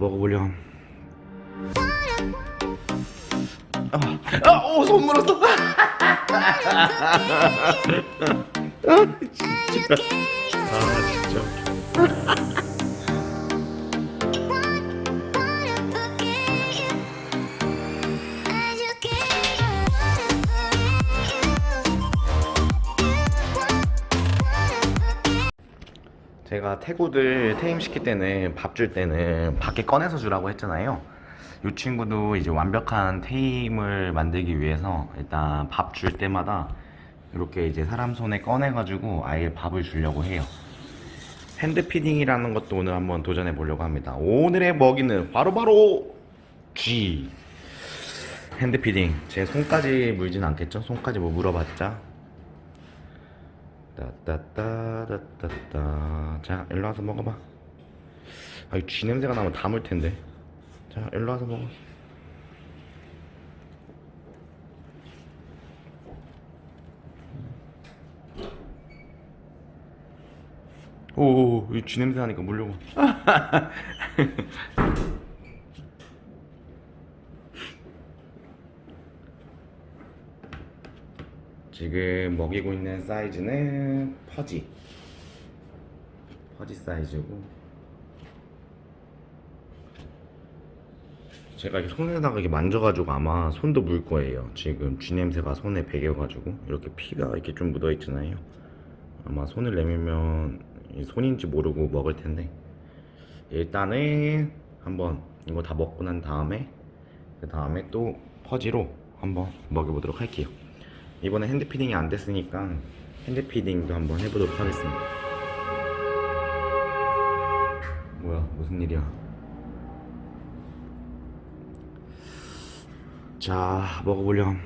먹어보렴. 아, 아, 오, 손 물었어. 아, 진짜. 아, 진짜. 제가 태구들 테임 시킬 때는 밥 줄 때는 밖에 꺼내서 주라고 했잖아요. 이 친구도 이제 완벽한 테임을 만들기 위해서 일단 밥 줄 때마다 이렇게 이제 사람 손에 꺼내가지고 아예 밥을 주려고 해요. 핸드 피딩이라는 것도 오늘 한번 도전해 보려고 합니다. 오늘의 먹이는 바로바로 G. 핸드 피딩. 제 손까지 물진 않겠죠? 손까지 뭐 물어봤자. 따따따따따따. 자, 일로 와서 먹어봐. 아, 이 쥐 냄새가 나면 다물 텐데. 자, 일로 와서 먹어. 오, 이 쥐 냄새 나니까 물려고. 지금 먹이고 있는 사이즈는 퍼지. 퍼지 사이즈고. 제가 손에다가 이렇게 만져가지고 아마 손도 물 거예요. 지금 쥐 냄새가 손에 배겨가지고 이렇게 피가 이렇게 좀 묻어 있잖아요. 아마 손을 내밀면 이 손인지 모르고 먹을 텐데 일단은 한번 이거 다 먹고 난 다음에 그 다음에 또 퍼지로 한번 먹여보도록 할게요. 이번에 핸드 피딩이 안 됐으니까 핸드 피딩도 한번 해보도록 하겠습니다. 뭐야 무슨 일이야? 자 먹어보렴.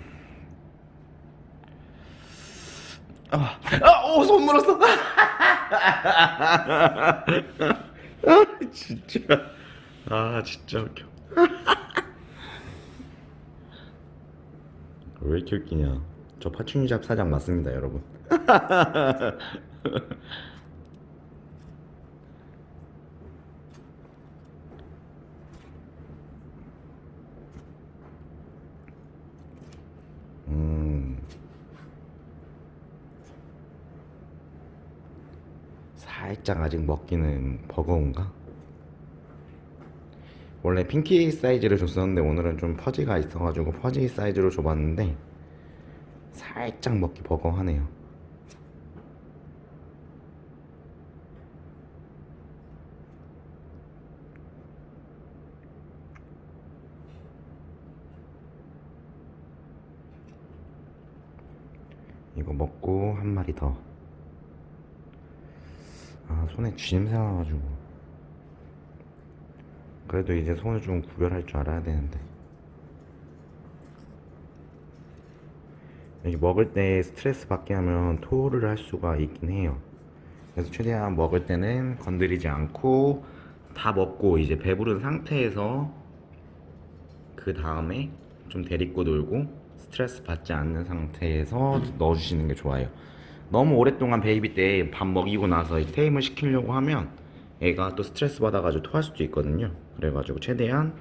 아, 아, 오, 손 물었어. 아, 진짜. 아, 진짜 웃겨. 왜 이렇게 웃기냐? 저 파충류잡 사장 맞습니다, 여러분. 음. 살짝 아직 먹기는 버거운가? 원래 핑키 사이즈를 줬었는데 오늘은 좀 퍼지가 있어가지고 퍼지 사이즈로 줘봤는데 살짝 먹기 버거하네요. 이거 먹고 한 마리 더. 아 손에 쥐 냄새 나가지고. 그래도 이제 손을 좀 구별할 줄 알아야 되는데. 여기 먹을 때 스트레스 받게 하면 토를 할 수가 있긴 해요. 그래서 최대한 먹을 때는 건드리지 않고 다 먹고 이제 배부른 상태에서 그 다음에 좀 데리고 놀고 스트레스 받지 않는 상태에서 넣어주시는 게 좋아요. 너무 오랫동안 베이비 때 밥 먹이고 나서 테임을 시키려고 하면 애가 또 스트레스 받아가지고 토할 수도 있거든요. 그래가지고 최대한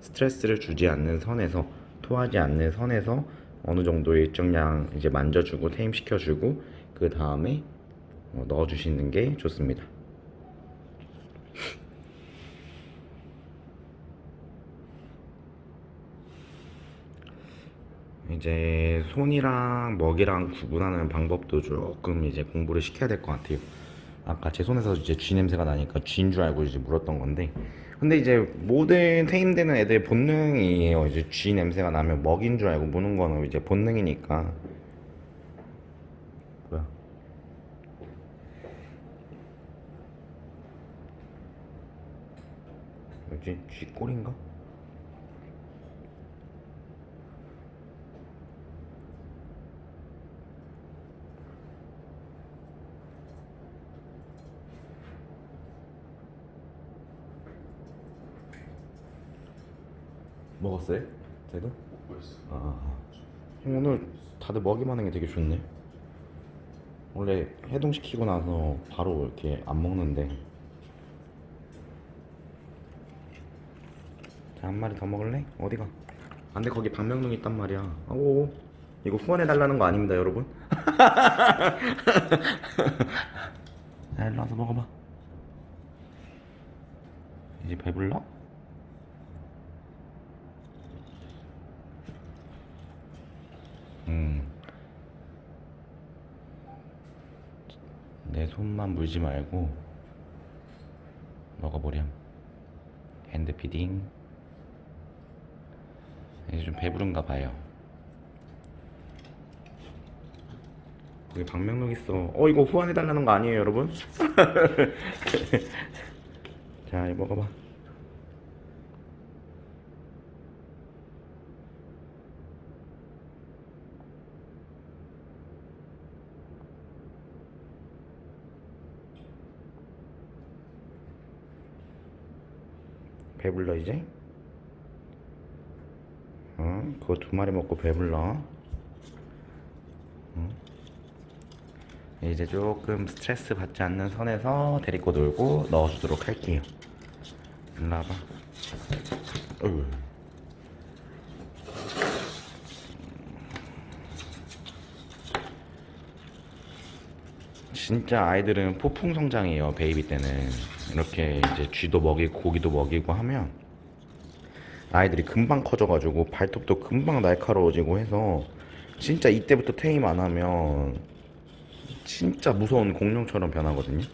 스트레스를 주지 않는 선에서 토하지 않는 선에서 어느 정도 일정량 이제 만져주고 테임 시켜주고 그 다음에 어, 넣어주시는 게 좋습니다. 이제 손이랑 먹이랑 구분하는 방법도 조금 이제 공부를 시켜야 될 것 같아요. 아까 제 손에서 이제 쥐 냄새가 나니까 쥐인 줄 알고 이제 물었던 건데, 근데 이제 모든 테임되는 애들 본능이에요. 이제 쥐 냄새가 나면 먹인 줄 알고 무는 거는 이제 본능이니까. 뭐야? 뭐지? 쥐 꼬리인가? 먹었어요? 쟤도? 먹고 있어. 아, 형 오늘 다들 먹이만 하는 게 되게 좋네. 원래 해동시키고 나서 바로 이렇게 안 먹는데 자, 한 마리 더 먹을래? 어디가? 안 돼, 거기 방명록 있단 말이야. 오, 이거 후원해달라는 거 아닙니다, 여러분. 자, 일로 와서 먹어봐. 이제 배불러? 음. 내 손만 물지 말고 먹어보렴. 핸드 피딩. 이제 좀 배부른가 봐요. 거기 방명록 있어. 어 이거 후원해달라는 거 아니에요, 여러분? 자, 이거 먹어봐. 배불러 이제? 어? 그거 두 마리 먹고 배불러. 응? 이제 조금 스트레스 받지 않는 선에서 데리고 놀고 넣어주도록 할게요. 일로 와봐. 어휴. 진짜 아이들은 폭풍 성장이에요. 베이비 때는 이렇게 이제 쥐도 먹이고 고기도 먹이고 하면 아이들이 금방 커져가지고 발톱도 금방 날카로워지고 해서 진짜 이때부터 테임 안 하면 진짜 무서운 공룡처럼 변하거든요.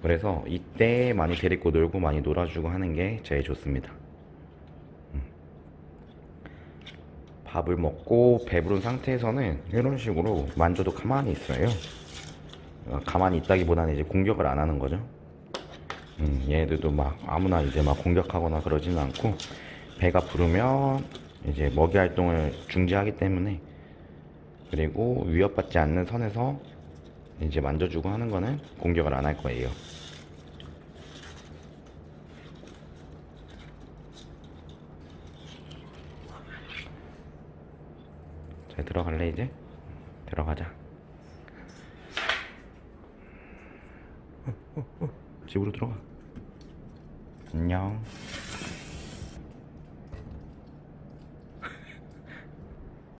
그래서 이때 많이 데리고 놀고 많이 놀아주고 하는 게 제일 좋습니다. 음. 밥을 먹고 배부른 상태에서는 이런 식으로 만져도 가만히 있어요. 어, 가만히 있다기보다는 이제 공격을 안 하는 거죠. 음, 얘들도 막 아무나 이제 막 공격하거나 그러지는 않고 배가 부르면 이제 먹이 활동을 중지하기 때문에 그리고 위협받지 않는 선에서 이제 만져주고 하는 거는 공격을 안 할 거예요. 자, 들어갈래 이제? 들어가자. 집으로 들어가. 안녕.